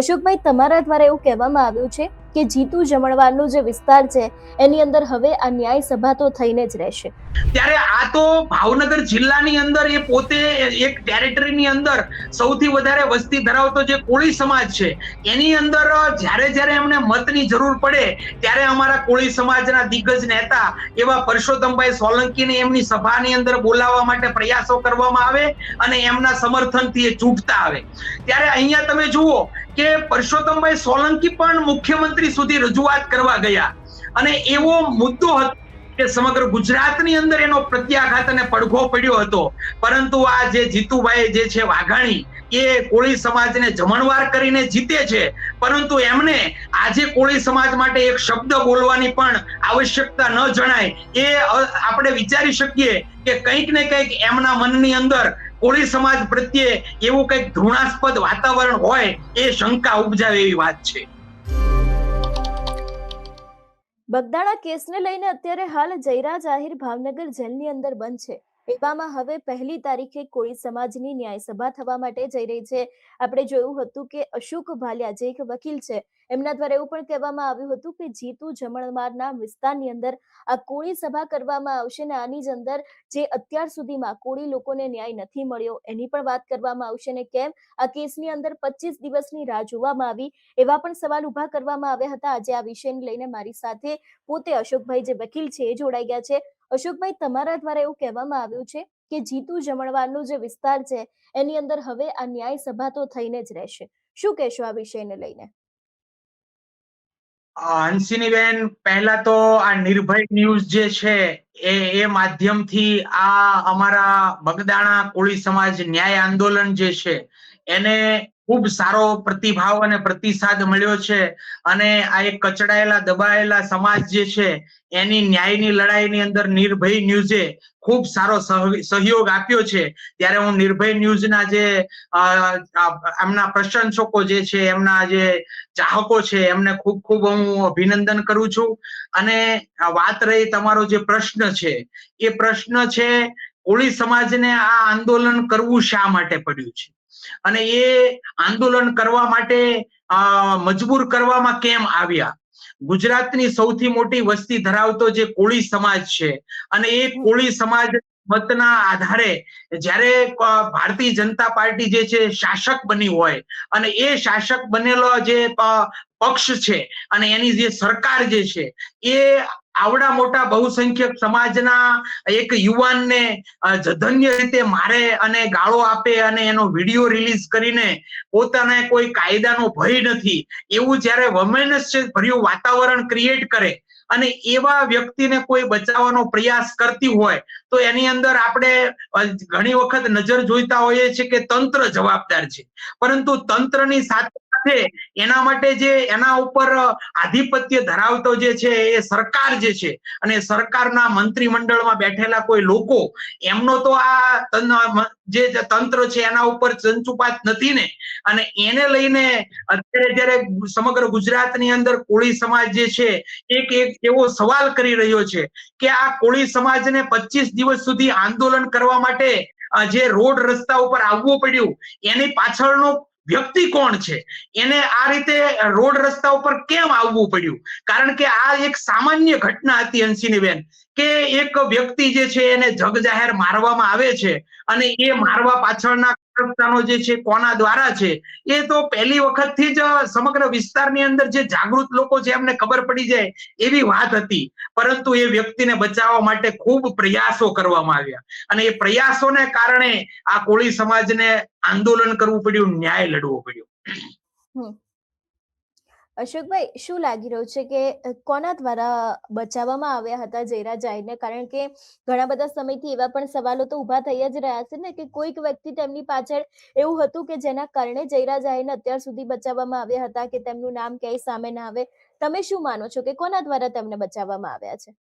અશોકભાઈ, તમારા દ્વારા એવું કહેવામાં આવ્યું છે કે જીતુ જમણવારનો જે વિસ્તાર છે, એની અંદર હવે આ ન્યાય સભા તો થઈને જ રહેશે. ત્યારે આ તો ભાવનગર જિલ્લાની અંદર એ પોતે એક ટેરેટરીની અંદર સૌથી વધારે વસ્તી ધરાવતો જે કોળી સમાજ છે, એની અંદર જ્યારે જ્યારે એમને મતની જરૂર પડે, ત્યારે અમારા કોળી સમાજના દિગ્ગજ નેતા એવા પરસોત્તમભાઈ સોલંકીને એમની સભાની અંદર બોલાવવા માટે પ્રયાસો કરવામાં આવે અને એમના સમર્થનથી એ ચૂંટતા આવે. ત્યારે અહીંયા તમે જુઓ કે પરસોત્તમભાઈ સોલંકી પણ મુખ્યમંત્રી સુધી રજૂઆત કરવા ગયા. અને એવો મુદ્દો હતો કે સમગ્ર ગુજરાતની અંદર એનો પ્રત્યાઘાત અને પડઘો પડ્યો હતો. પરંતુ આ જે જીતુભાઈ જે છે વાઘાણી, એ કોળી સમાજને જમણવાર કરીને જીતે છે. પરંતુ એમને આજે કોળી સમાજ માટે એક શબ્દ બોલવાની પણ આવશ્યકતા ન જણાય. એ આપણે વિચારી શકીએ કે કંઈક ને કંઈક એમના મનની અંદર કોળી સમાજ પ્રત્યે એવું કંઈક ધૃણાસ્પદ વાતાવરણ હોય એ શંકા ઉપજાવે એવી વાત છે. બગદાણા કેસને લઈને અત્યારે હાલ જયરા જાહેર ભાવનગર જેલની અંદર બંધ છે. એવામાં હવે પહેલી તારીખે કોળી સમાજની ન્યાય સભા થવા માટે જઈ રહી છે. આપણે જોયું હતું કે અશોક ભાલિયા, જે એક વકીલ છે, એમના દ્વારા એવું પણ કહેવામાં આવ્યું હતું કે જીતુ જમણમારના વિસ્તારની અંદર આ કોળી સભા કરવામાં આવશે ને આની જ અંદર જે અત્યાર સુધીમાં કોળી લોકોને ન્યાય નથી મળ્યો, એની પણ વાત કરવામાં આવશે ને કેમ? આ કેસની અંદર પચીસ દિવસની રાહ જોવામાં આવી, એવા પણ સવાલ ઊભા કરવામાં આવ્યા હતા. આજે આ વિષયને લઈને મારી સાથે પોતે અશોકભાઈ જે વકીલ છે, એ જોડાઈ ગયા છે. અશોકભાઈ, તમારા દ્વારા એવું કહેવામાં આવ્યું છે કે જીતુ જમણવારનો જે વિસ્તાર છે, એની અંદર હવે આ ન્યાય સભા તો થઈને જ રહેશે. શું કહેશો આ વિષયને લઈને? હંસિનીબેન, પહેલા તો આ નિર્ભય ન્યૂઝ જે છે, એ એ માધ્યમથી આ અમારા બગદાણા કોળી સમાજ ન્યાય આંદોલન જે છે, એને ખૂબ સારો પ્રતિભાવ અને પ્રતિસાદ મળ્યો છે. અને આ એક કચડાયેલા, દબાયેલા સમાજ જે છે, એની ન્યાયની લડાઈની અંદર નિર્ભય ન્યૂઝે ખૂબ સારો સહયોગ આપ્યો છે. ત્યારે હું નિર્ભય ન્યૂઝના જે એમના પ્રશંસકો જે છે, એમના જે ચાહકો છે, એમને ખૂબ ખૂબ હું અભિનંદન કરું છું. અને વાત રહી તમારો જે પ્રશ્ન છે, એ પ્રશ્ન છે કોળી સમાજને આ આંદોલન કરવું શા માટે પડ્યું છે? અને એ આંદોલન કરવા માટે મજબૂર કરવામાં કેમ આવ્યા? ગુજરાતની સૌથી મોટી વસ્તી ધરાવતો જે કોળી સમાજ છે અને એ કોળી સમાજ મતના આધારે જ્યારે ભારતીય જનતા પાર્ટી જે છે શાસક બની હોય અને એ શાસક બનેલો જે પક્ષ છે અને એની જે સરકાર જે છે, એ આવડા મોટા બહુસંખ્યક સમાજના એક યુવાનને જધન્ય રીતે મારે અને ગાળો આપે અને એનો વીડિયો રિલીઝ કરીને પોતાને કોઈ કાયદાનો ભય નથી. એવું જ્યારે છે, ભર્યું વાતાવરણ ક્રિએટ કરે અને એવા વ્યક્તિને કોઈ બચાવવાનો પ્રયાસ કરતી હોય, તો એની અંદર આપણે ઘણી વખત નજર જોઈતા હોઈએ છીએ કે તંત્ર જવાબદાર છે. પરંતુ તંત્રની સાથે સાથે એના માટે જે એના ઉપર આધિપત્ય ધરાવતો જે છે એ સરકાર જે છે અને સરકારના મંત્રીમંડળમાં બેઠેલા કોઈ લોકો, એમનો તો આ જે તંત્ર છે એના ઉપર ચંચુપાત નથી ને. અને એને લઈને અત્યારે જ્યારે સમગ્ર ગુજરાતની અંદર કોળી સમાજ જે છે, એક એક એવો સવાલ કરી રહ્યો છે કે આ કોળી સમાજને પચીસ દિવસ સુધી આંદોલન કરવા માટે જે રોડ રસ્તા ઉપર આવવું પડ્યું, એની પાછળનો વ્યક્તિ કોણ છે? એને આ રીતે રોડ રસ્તા ઉપર કેમ આવવું પડ્યું? કારણ કે આ એક સામાન્ય ઘટના હતી હંસિનીબેન કે એક વ્યક્તિ જે છે એને જગ જાહેર મારવામાં આવે છે અને એ મારવા પાછળના કારસ્તાનો જે છે, કોના દ્વારા છે, એ તો પહેલી વખતથી જ સમગ્ર વિસ્તારની અંદર જે જાગૃત લોકો છે, એમને ખબર પડી જાય એવી વાત હતી. પરંતુ એ વ્યક્તિને બચાવવા માટે ખૂબ પ્રયાસો કરવામાં આવ્યા. અને એ પ્રયાસોને કારણે આ કોળી સમાજને આંદોલન કરવું પડ્યું, ન્યાય લડવો પડ્યો. અશોકભાઈ, શું લાગી રહ્યું છે કે કોના દ્વારા બચાવવામાં આવ્યા હતા જયરા જાહેરને કારણ કે ઘણા બધા સમયથી એવા પણ સવાલો તો ઊભા થઈ જ રહ્યા છે ને, કે કોઈક વ્યક્તિ તેમની પાછળ એવું હતું કે જેના કારણે જયરા જાહેરને અત્યાર સુધી બચાવવામાં આવ્યા હતા કે તેમનું નામ ક્યાંય સામે ના આવે? તમે શું માનો છો કે કોના દ્વારા તેમને બચાવવામાં આવ્યા છે?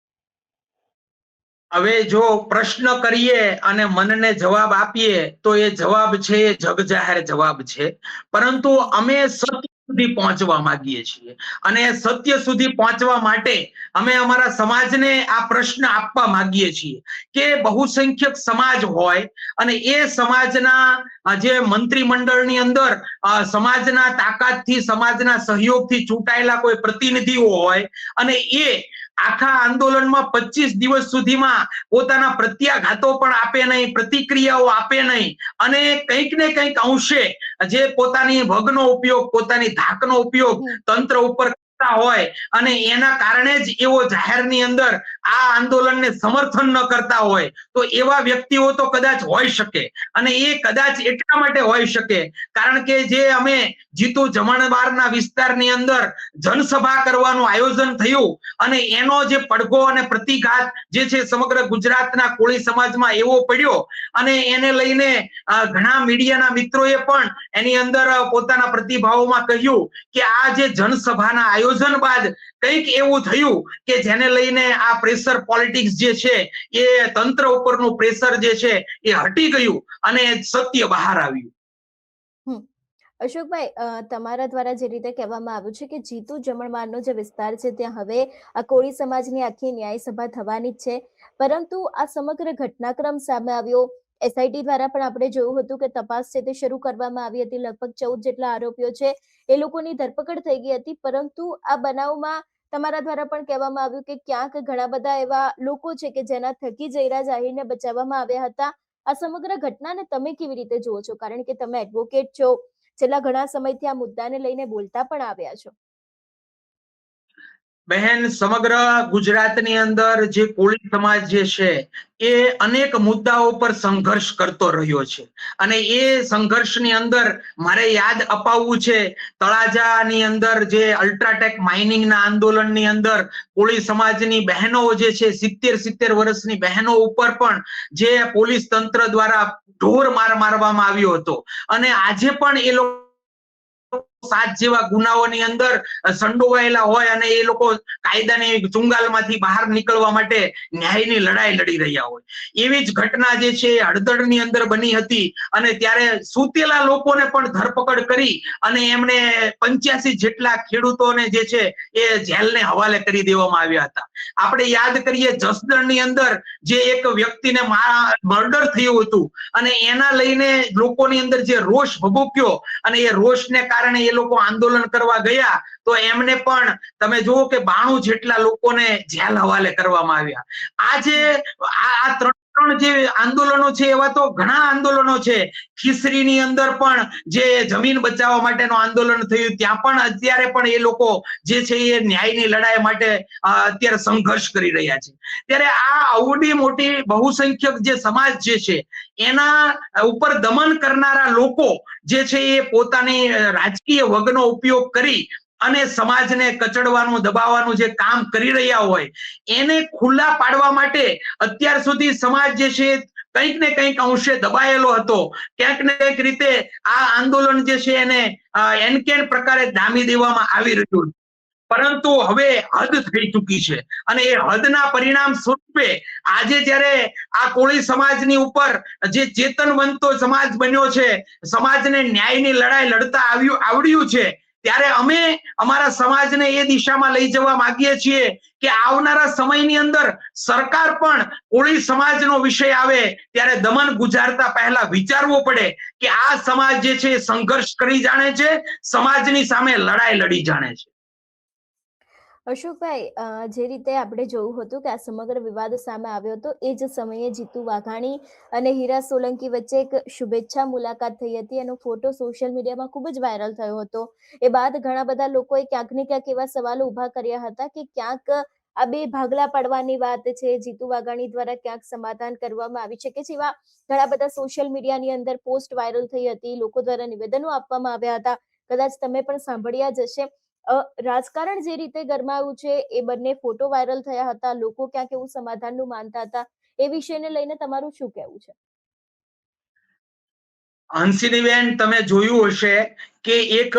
હવે જો પ્રશ્ન કરીએ અને મનને જવાબ આપીએ, તો એ જવાબ છે એ જગ જવાબ છે. પરંતુ અમે સત્ય સુધી પહોંચવા માંગીએ છીએ. અને સત્ય સુધી પહોંચવા માટે અમે અમારા સમાજને આ પ્રશ્ન આપવા માંગીએ છીએ કે બહુસંખ્યક સમાજ હોય અને એ સમાજના જે મંત્રીમંડળની અંદર સમાજના તાકાતથી, સમાજના સહયોગથી ચૂંટાયેલા કોઈ પ્રતિનિધિઓ હોય અને એ આખા આંદોલનમાં પચીસ દિવસ સુધીમાં પોતાના પ્રત્યાઘાતો પણ આપે નહીં, પ્રતિક્રિયાઓ આપે નહીં અને કંઈક ને કંઈક અંશે જે પોતાની વગનો ઉપયોગ પોતાની ધાકનો ઉપયોગ તંત્ર ઉપર કરતા હોય અને એના કારણે જ એવો જાહેરની અંદર આ આંદોલનને સમર્થન ન કરતા હોય, તો એવા વ્યક્તિઓ તો કદાચ હોઈ શકે. અને એ કદાચ એટલા માટે હોઈ શકે, કારણ કે જે અમે જીતુ જમણવારના વિસ્તારની અંદર જનસભા કરવાનું આયોજન થયું, અને એનો જે પડઘો અને પ્રતિઘાત જે છે સમગ્ર ગુજરાતના કોળી સમાજમાં એવો પડ્યો, અને એને લઈને ઘણા મીડિયાના મિત્રોએ પણ એની અંદર પોતાના પ્રતિભાવોમાં કહ્યું કે આ જે જનસભાના આયોજન બાદ કંઈક એવું થયું કે જેને લઈને આ પ્રેશર પોલિટિક્સ જે છે, એ તંત્ર ઉપરનું પ્રેશર જે છે, એ હટી ગયું અને સત્ય બહાર આવ્યું. અશોકભાઈ તમારા દ્વારા જે રીતે કહેવામાં આવ્યું છે કે જીતુ જમણવારનો જે વિસ્તાર છે, ત્યાં હવે આ કોળી સમાજની આખી ન્યાય સભા થવાની જ છે. પરંતુ આ સમગ્ર ઘટનાક્રમ સામે આવ્યો. એસઆઈટી દ્વારા પણ આપણે જોયું હતું કે તપાસ છે તે શરૂ કરવામાં આવી હતી. લગભગ ચૌદ જેટલા આરોપીઓ છે. એ લોકોની ધરપકડ થઈ ગઈ હતી. પરંતુ આ બનાવમાં તમારા દ્વારા પણ કહેવામાં આવ્યું કે ક્યાંક ઘણા બધા એવા લોકો છે કે જેના થકી જયરા જાહીરને બચાવવામાં આવ્યા હતા. આ સમગ્ર ઘટનાને તમે કેવી રીતે જુઓ છો? કારણ કે તમે એડવોકેટ છો. છેલ્લા ઘણા સમયથી આ મુદ્દાને લઈને બોલતા પણ આવ્યા છો. બહેન, સમગ્ર ગુજરાતની અંદર જે કોળી સમાજ જે છે, એ અનેક મુદ્દાઓ પર સંઘર્ષ કરતો રહ્યો છે. અને એ સંઘર્ષની અંદર મારે યાદ અપાવવું છે, તળાજાની અંદર જે અલ્ટ્રાટેક માઇનિંગના આંદોલનની અંદર કોળી સમાજની બહેનો જે છે, સિત્તેર સિત્તેર વર્ષની બહેનો ઉપર પણ જે પોલીસ તંત્ર દ્વારા ઢોર માર મારવામાં આવ્યો હતો. અને આજે પણ એ લોકો સાત જેવા ગુનાઓની અંદર સંડોવાયેલા હોય અને એ લોકો કાયદાની ચુંગાલમાંથી બહાર નીકળવા માટે ન્યાયની લડાઈ લડી રહ્યા હોય. એવી જ ઘટના જે છે હળદળની અંદર બની હતી અને ત્યારે સૂતેલા લોકોને પણ ધરપકડ કરી અને એમને પંચ્યાસી જેટલા ખેડૂતોને જે છે એ જેલને હવાલે કરી દેવામાં આવ્યા હતા. આપણે યાદ કરીએ જસદણની અંદર જે એક વ્યક્તિને મર્ડર થયું હતું અને એના લઈને લોકોની અંદર જે રોષ ભભૂક્યો અને એ રોષને કારણે એ લોકો આંદોલન કરવા ગયા, તો એમને પણ તમે જુઓ કે બાણું જેટલા લોકોને જેલ હવાલે કરવામાં આવ્યા. આજે આ ત્રણ ત્રણ જે આંદોલનો છે એવા તો ઘણા આંદોલનો છે. ખીસરીની અંદર પણ જે જમીન બચાવવા માટેનું આંદોલન થયું, ત્યાં પણ અત્યારે પણ એ લોકો જે છે એ ન્યાયની લડાઈ માટે અત્યારે સંઘર્ષ કરી રહ્યા છે. ત્યારે આ આવડી મોટી બહુસંખ્યક જે સમાજ જે છે, એના ઉપર દમન કરનારા લોકો જે છે એ પોતાની રાજકીય વગનો ઉપયોગ કરી અને સમાજને કચડવાનું, દબાવવાનું જે કામ કરી રહ્યા હોય, એને ખુલ્લા પાડવા માટે અત્યાર સુધી સમાજ જે છે, કંઈક ને કંઈક અંશે દબાયેલો હતો. ક્યાંક ને કંઈક રીતે આ આંદોલન જે છે એને એનકેન પ્રકારે ધામી દેવામાં આવી રહ્યું. પરંતુ હવે હદ થઈ ચૂકી છે અને એ હદના પરિણામ સ્વરૂપે આજે જ્યારે આ કોળી સમાજની ઉપર જે ચેતનવંતો સમાજ બન્યો છે, સમાજને ન્યાયની લડાઈ લડતા આવ્યું, આવડ્યું છે ત્યારે અમે અમારા સમાજને એ દિશામાં લઈ જવા માંગીએ છીએ કે આવનારા સમયની અંદર સરકાર પણ કોળી સમાજનો વિષય આવે ત્યારે દમન ગુજારતા પહેલા વિચારવું પડે કે આ સમાજ જે છે સંઘર્ષ કરી જાણે છે, સમાજની સામે લડાઈ લડી જાણે છે. અશોકભાઈ જે રીતે આપણે જોયું હતું કે આ સમગ્ર વિવાદ સામે આવ્યો હતો, એ જ સમયે જીતુ વાઘાણી અને હીરા સોલંકી વચ્ચે એક શુભેચ્છા મુલાકાત થઈ હતી. એનો ફોટો સોશિયલ મીડિયામાં ખૂબ જ વાયરલ થયો હતો. એ બાદ ઘણા બધા લોકોએ ક્યાંક ને ક્યાંક એવા સવાલો ઊભા કર્યા હતા કે ક્યાંક આ બે ભાગલા પાડવાની વાત છે, જીતુ વાઘાણી દ્વારા ક્યાંક સમાધાન કરવામાં આવી શકે છે એવા ઘણા બધા સોશિયલ મીડિયાની અંદર પોસ્ટ વાયરલ થઈ હતી. લોકો દ્વારા નિવેદનો આપવામાં આવ્યા હતા. કદાચ તમે પણ સાંભળ્યા જ હશે. રાજકારણ જે રીતે ગરમાયું છે એ બંને ફોટો વાયરલ થયા હતા લોકો ક્યાંક એવું સમાધાનનું માનતા હતા એ વિષયને લઈને તમારું શું કહેવું છે? હંસિનીબેન તમે જોયું હશે કે એક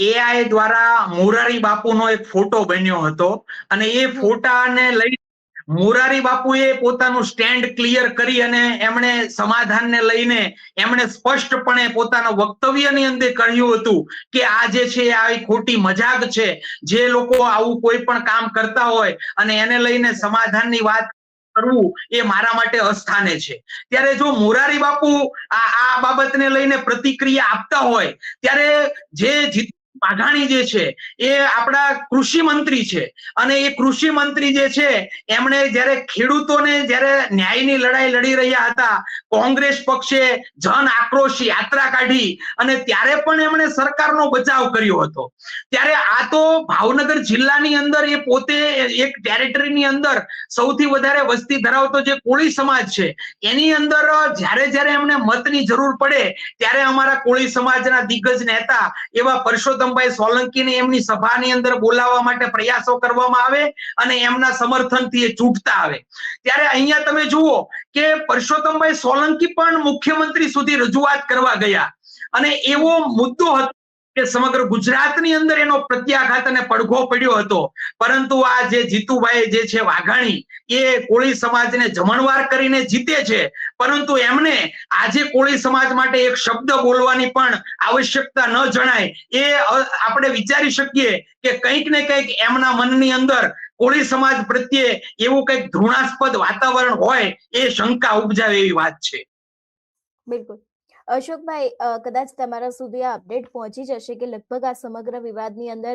એઆઈ દ્વારા મોરારી બાપુનો એક ફોટો બન્યો હતો અને એ ફોટાને લઈ મોરારી બાપુએ પોતાનું સ્ટેન્ડ ક્લિયર કરી અને એમણે સમાધાનને લઈને એમણે સ્પષ્ટપણે પોતાના વક્તવ્યની અંદર કહ્યું હતું કે આ જે છે આવી ખોટી મજાક છે. જે લોકો આવું કોઈ પણ કામ કરતા હોય અને એને લઈને સમાધાનની વાત કરવું એ મારા માટે અસ્થાને છે. ત્યારે જો મોરારી બાપુ આ આ બાબતને લઈને પ્રતિક્રિયા આપતા હોય, ત્યારે જે વાઘાણી જે છે, એ આપણા કૃષિ મંત્રી છે. અને એ કૃષિ મંત્રી જે છે, એમણે જ્યારે ખેડૂતોને જ્યારે ન્યાયની લડાઈ લડી રહ્યા હતા, કોંગ્રેસ પક્ષે જન આક્રોશ યાત્રા કાઢી અને ત્યારે પણ એમણે સરકારનો બચાવ કર્યો હતો. ત્યારે આ તો ભાવનગર જિલ્લાની અંદર એ પોતે એક ટેરેટરીની અંદર સૌથી વધારે વસ્તી ધરાવતો જે કોળી સમાજ છે, એની અંદર જ્યારે જ્યારે એમને મતની જરૂર પડે, ત્યારે અમારા કોળી સમાજના દિગ્ગજ નેતા એવા પરસોત્તમભાઈ સોલંકીને એમની સભાની અંદર બોલાવવા માટે પ્રયાસો કરવામાં આવે અને એમના સમર્થનથી એ ચૂંટતા આવે. ત્યારે અહીંયા તમે જુઓ કે પરસોત્તમભાઈ સોલંકી પણ મુખ્યમંત્રી સુધી રજૂઆત કરવા ગયા. અને એવો મુદ્દો હતો કે સમગ્ર ગુજરાતની અંદર એનો પ્રત્યાઘાત અને પડઘો પડ્યો હતો. પરંતુ આ જે જીતુભાઈ જે છે વાઘાણી, એ કોળી સમાજને જમણવાર કરીને જીતે છે. પરંતુ એમને આજે કોળી સમાજ માટે એક શબ્દ બોલવાની પણ આવશ્યકતા ન જણાય. એ આપણે વિચારી શકીએ કે કંઈક ને કંઈક એમના મનની અંદર કોળી સમાજ પ્રત્યે એવું કંઈક ધૃણાસ્પદ વાતાવરણ હોય એ શંકા ઉપજાવે એવી વાત છે. બિલકુલ. અશોકભાઈ કદાચ તમારા સુધી આ અપડેટ પહોંચી જશે કે લગભગ આ સમગ્ર વિવાદની અંદર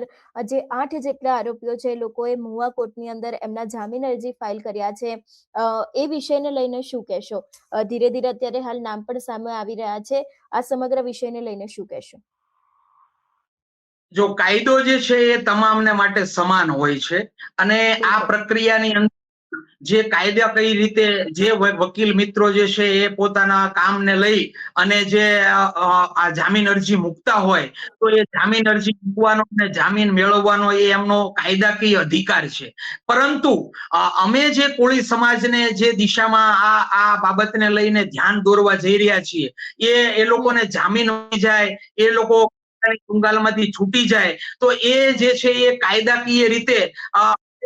જે આઠ જેટલા આરોપીઓ છે લોકોએ મહુવા કોર્ટની અંદર એમના જામીન અરજી ફાઇલ કર્યા છે એ વિષયને લઈને શું કહેશો? ધીરે ધીરે અત્યારે હાલ નામ પણ સામે આવી રહ્યા છે આ સમગ્ર વિષયને લઈને શું કહેશો? જો કાયદો જે છે એ તમામને માટે સમાન હોય છે અને આ પ્રક્રિયાની અંદર જે કાયદા કઈ રીતે જે વકીલ મિત્રો જે છે એ પોતાના કામને લઈ અને જે આ જામીન અરજી મૂકતા હોય, તો એ જામીન અરજી મૂકવાનો અને જામીન મેળવવાનો એ એમનો કાયદાકીય અધિકાર છે. પરંતુ અમે જે કોળી સમાજને જે દિશામાં આ આ બાબતને લઈને ધ્યાન દોરવા જઈ રહ્યા છીએ, એ એ લોકોને જામીન મળી જાય, એ લોકો ટુંગાલમાંથી છૂટી જાય, તો એ જે છે એ કાયદાકીય રીતે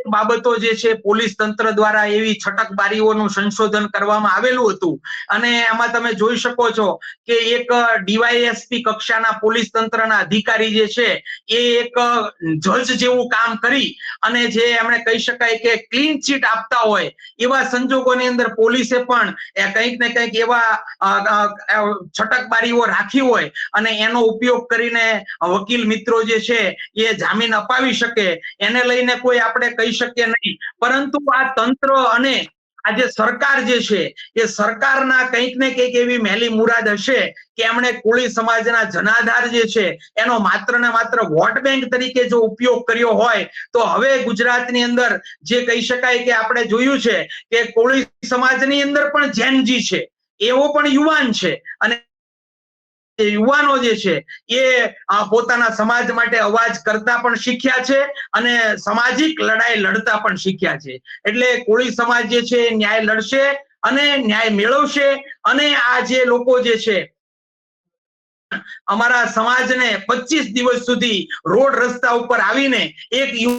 બાબતો જે છે, પોલીસ તંત્ર દ્વારા એવી છટકબારીઓનું સંશોધન કરવામાં આવેલું હતું. અને એમાં તમે જોઈ શકો છો કે એક ડીવાયએસપી કક્ષાના પોલીસ તંત્રના અધિકારી જે છે, એ એક જજ જેવું કામ કરી અને જે એમણે કહી શકાય કે ક્લીન ચીટ આપતા હોય, એવા સંજોગોની અંદર પોલીસે પણ કંઈક ને કંઈક એવા છટક છટકબારીઓ રાખી હોય અને એનો ઉપયોગ કરીને વકીલ મિત્રો જે છે, એ જામીન અપાવી શકે. એને લઈને કોઈ આપણે કહી શકીએ નહીં. પરંતુ આ તંત્ર અને આ જે સરકાર જે છે, એ સરકારના કંઈક ને કંઈક એવી મેલી મુરાદ હશે કે એમણે કોળી સમાજના જનાધાર જે છે, એનો માત્ર ને માત્ર વોટ બેંક તરીકે જો ઉપયોગ કર્યો હોય, તો હવે ગુજરાતની અંદર જે કહી શકાય કે આપણે જોયું છે કે કોળી સમાજની અંદર પણ જેનજી છે. એવો પણ યુવાન છે. અને યુવાનો જે છે, એ પોતાના સમાજ માટે અવાજ કરતા પણ શીખ્યા છે અને સામાજિક લડાઈ લડતા પણ શીખ્યા છે. એટલે કોળી સમાજ જે છે ન્યાય લડશે અને ન્યાય મેળવશે અને આ જે લોકો જે છે, અમારા સમાજને પચીસ દિવસ સુધી રોડ રસ્તા ઉપર આવીને એક યુ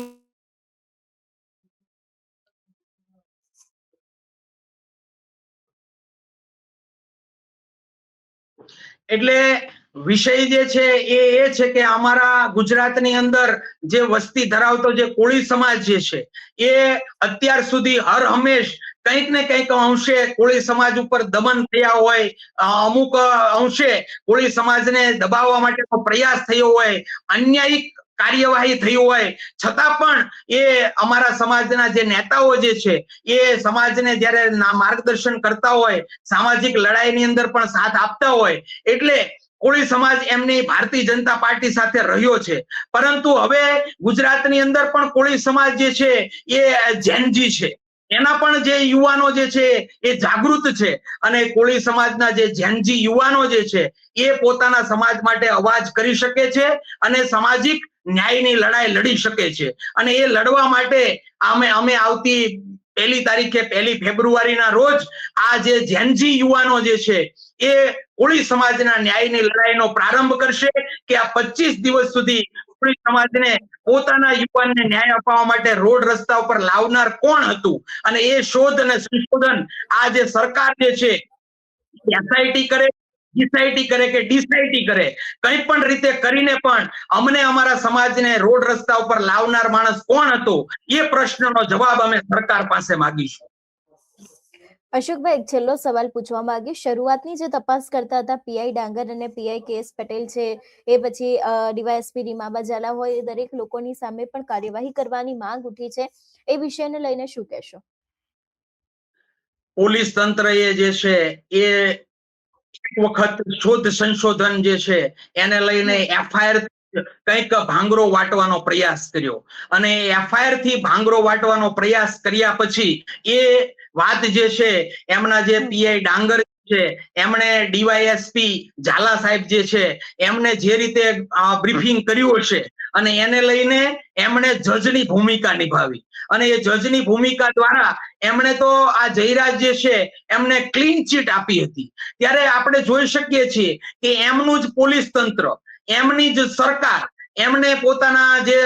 એટલે વિષય જે છે એ એ છે કે અમારા ગુજરાતની અંદર જે વસ્તી ધરાવતો જે કોળી સમાજ જે છે, એ અત્યાર સુધી હર હંમેશ કંઈક ને કંઈક અંશે કોળી સમાજ ઉપર દમન થયા હોય અમુક અંશે કોળી સમાજને દબાવવા માટેનો પ્રયાસ થયો હોય, અન્યાયિક કાર્યવાહી થઈ હોય, છતાં પણ એ અમારા સમાજના જે નેતાઓ જે છે, એ સમાજને જ્યારે માર્ગદર્શન કરતા હોય, સામાજિક લડાઈની અંદર પણ સાથ આપતા હોય, એટલે કોળી સમાજ એમની ભારતીય જનતા પાર્ટી સાથે રહ્યો છે. પરંતુ હવે ગુજરાતની અંદર પણ કોળી સમાજ જે છે, એ જેનજી છે. એના પણ જે યુવાનો જે છે એ જાગૃત છે અને કોળી સમાજના જે જેનજી યુવાનો જે છે એ પોતાના સમાજ માટે અવાજ કરી શકે છે અને સામાજિક ન્યાયની લડાઈ લડી શકે છે. અને એ લડવા માટે અમે અમે આવતી પહેલી તારીખે, પહેલી ફેબ્રુઆરીના રોજ આ જે જેનજી યુવાનો જે છે એ કોળી સમાજના ન્યાયની લડાઈનો પ્રારંભ કરશે કે આ પચીસ દિવસ સુધી કોળી સમાજને પોતાના યુવાનને ન્યાય અપાવવા માટે રોડ રસ્તા ઉપર લાવનાર કોણ હતું? અને એ શોધ અને સંશોધન આ જે સરકાર જે છે એસઆઈટી કરે ડિસાઈટી કરે કે ડિસાઈટી કરે? કંઈ પણ રીતે કરીને પણ અમને અમારા સમાજને રોડ રસ્તા ઉપર લાવનાર માણસ કોણ હતો? એ પ્રશ્નનો જવાબ અમે સરકાર પાસે માંગીશું. અશોકભાઈ એક છેલ્લો સવાલ પૂછવા માંગે શરૂઆતની જે તપાસ કરતા હતા પીઆઈ ડાંગર અને પીઆઈ કેએસ પટેલ છે એ પછી ડીવાયએસપી રીમાબા ઝાલા હોય એ દરેક લોકોની સામે પણ કાર્યવાહી કરવાની માંગ ઉઠી છે. એ વિષયને લઈને શું કહેશો? પોલીસ તંત્ર એ જે છે એ એક વખત શોધ સંશોધન જે છે એને લઈને એફઆઈઆર કંઈક ભાંગરો વાટવાનો પ્રયાસ કર્યો. અને એફઆઈઆરથી ભાંગરો વાટવાનો પ્રયાસ કર્યા પછી એ વાત જે છે એમના જે પીઆઈ ડાંગર છે એમણે ડીવાયએસપી ઝાલા સાહેબ જે છે એમને જે રીતે બ્રીફિંગ કર્યું હશે અને એને લઈને એમણે જજની ભૂમિકા નિભાવી. અને એ જજની ભૂમિકા દ્વારા એમણે તો આ જયરાજ જે છે એમને ક્લીન ચીટ આપી હતી. ત્યારે આપણે જોઈ શકીએ છીએ કે એમનું જ પોલીસ તંત્ર એમની જ સરકાર, એમને પોતાના જે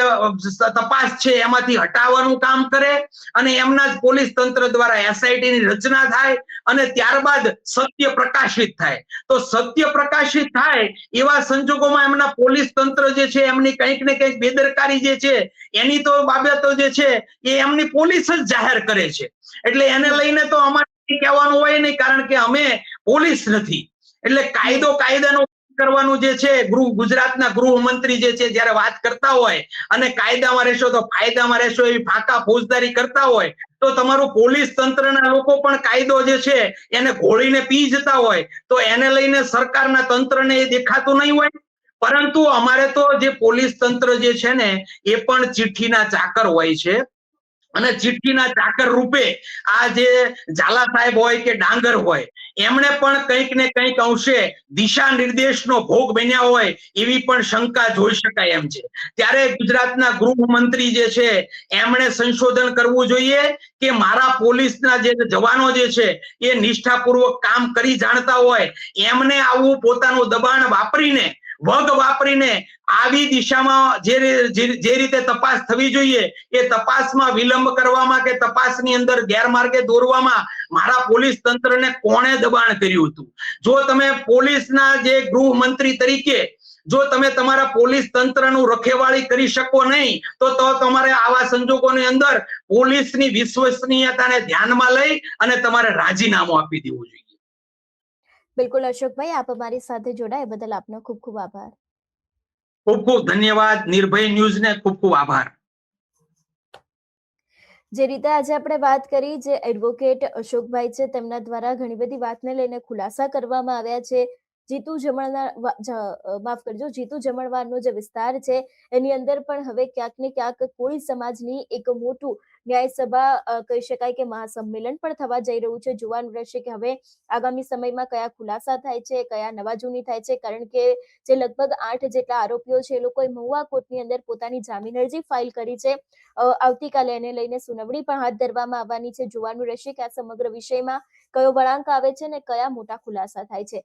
તપાસ છે, એમાંથી હટાવવાનું કામ કરે અને એમના જ પોલીસ તંત્ર દ્વારા એસઆઈટી ની રચના થાય અને ત્યારબાદ સત્ય પ્રકાશિત થાય. તો સત્ય પ્રકાશિત થાય એવા સંજોગોમાં એમના પોલીસ તંત્ર જે છે, એમની કંઈક ને કંઈક બેદરકારી જે છે, એની તો બાબતો જે છે, એ એમની પોલીસ જ જાહેર કરે છે. એટલે એને લઈને તો અમારે કહેવાનું હોય નહીં, કારણ કે અમે પોલીસ નથી. એટલે કાયદો કાયદાનો કરવાનું જે છે, ગૃહ, ગુજરાતના ગૃહમંત્રી જે છે, જ્યારે વાત કરતા હોય અને કાયદામાં રહેશો તો ફાયદામાં રહેશો એવી ફાંકા ફોજદારી કરતા હોય, તો તમારું પોલીસ તંત્રના લોકો પણ કાયદો જે છે, એને ઘોળીને પી જતા હોય, તો એને લઈને સરકારના તંત્રને એ દેખાતું નહીં હોય. પરંતુ અમારે તો જે પોલીસ તંત્ર જે છે ને, એ પણ ચિઠ્ઠીના ચાકર હોય છે. અને ચિઠ્ઠીના ચાકર રૂપે આ જે ઝાલા સાહેબ હોય કે ડાંગર હોય, એમણે પણ કંઈક ને કંઈક અંશે દિશા નિર્દેશનો ભોગ બન્યા હોય એવી પણ શંકા જોઈ શકાય એમ છે. ત્યારે ગુજરાતના ગૃહમંત્રી જે છે, એમણે સંશોધન કરવું જોઈએ કે મારા પોલીસના જે જવાનો જે છે, એ નિષ્ઠાપૂર્વક કામ કરી જાણતા હોય, એમને આવું પોતાનું દબાણ વાપરીને વગ વાપરીને આવી દિશામાં જે રીતે તપાસ થવી જોઈએ, એ તપાસમાં વિલંબ કરવામાં કે તપાસની અંદર ગેરમાર્ગે દોરવામાં મારા પોલીસ તંત્રને કોણે દબાણ કર્યું હતું? જો તમે પોલીસના જે ગૃહમંત્રી તરીકે, જો તમે તમારા પોલીસ તંત્રનું રખેવાળી કરી શકો નહીં, તો તો તમારે આવા સંજોગોની અંદર પોલીસની વિશ્વસનીયતાને ધ્યાનમાં લઈ અને તમારે રાજીનામું આપી દેવું જોઈએ. બિલકુલ અશોકભાઈ આપ અમારી સાથે જોડાયા બદલ આપનો ખૂબ ખૂબ આભાર. ખૂબ ખૂબ ધન્યવાદ. નિર્ભય ન્યૂઝ ને ખૂબ ખૂબ આભાર. જે રીતે આજે આપણે વાત કરી જે એડવોકેટ અશોકભાઈ છે તેમના દ્વારા ઘણી બધી વાતને લઈને ખુલાસા કરવામાં આવ્યા છે. જીતુ જમણના માફ કરજો, જીતુ જમણવારનો જે વિસ્તાર છે, એની અંદર પણ હવે ક્યાંક ને ક્યાંક કોળી સમાજની એક મોટું ન્યાયસભા કહી શકાય કે મહાસંમેલન પણ થવા જઈ રહ્યું છે. જોવાનું રહેશે કે હવે આગામી સમયમાં કયા ખુલાસા થાય છે, કયા નવા જૂની થાય છે. કારણ કે જે લગભગ આઠ જેટલા આરોપીઓ છે, એ લોકોએ મહુવા કોર્ટની અંદર પોતાની જામીન અરજી ફાઇલ કરી છે. આવતીકાલે એને લઈને સુનાવણી પણ હાથ ધરવામાં આવવાની છે. જોવાનું રહેશે કે આ સમગ્ર વિષયમાં કયો વળાંક આવે છે ને કયા મોટા ખુલાસા થાય છે.